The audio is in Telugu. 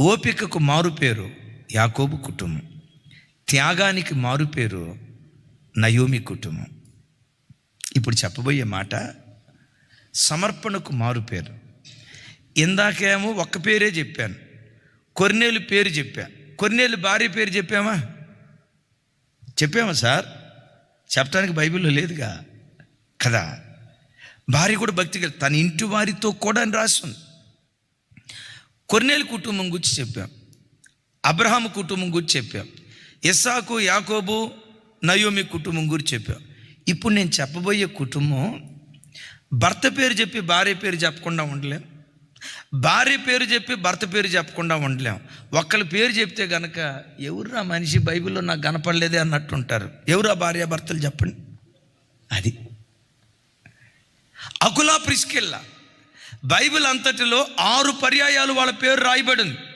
ఓపికకు మారుపేరు యాకోబు కుటుంబం. త్యాగానికి మారుపేరు నయోమి కుటుంబం. ఇప్పుడు చెప్పబోయే మాట సమర్పణకు మారుపేరు. ఇందాకేమో ఒక్క పేరే చెప్పాను కొన్నేళ్ళు పేరు చెప్పాను. కొన్నేళ్ళు భార్య పేరు చెప్పామా? చెప్పామా సార్? చెప్పడానికి బైబిల్లో లేదుగా. కదా? భార్య కూడా భక్తి తన ఇంటి వారితో కూడా అని రాస్తుంది కొన్నేళ్ళ కుటుంబం గురించి చెప్పాం. అబ్రహాం కుటుంబం గురించి చెప్పాం. ఇస్సాకు యాకోబు నయోమి కుటుంబం గురించి చెప్పాం. ఇప్పుడు నేను చెప్పబోయే కుటుంబం భర్త పేరు చెప్పి భార్య పేరు చెప్పకుండా ఉండలేం. భార్య పేరు చెప్పి భర్త పేరు చెప్పకుండా ఉండలేం. ఒక్కళ్ళ పేరు చెప్తే గనక ఎవరు మనిషి బైబిల్లో నాకు కనపడలేదే అన్నట్టుంటారు ఎవరు ఆ భార్య భర్తలు చెప్పండి. అది. అకులా ప్రిస్కెళ్ళా బైబిల్ అంతటిలో ఆరు పర్యాయాలు వాళ్ళ పేరు రాయబడింది.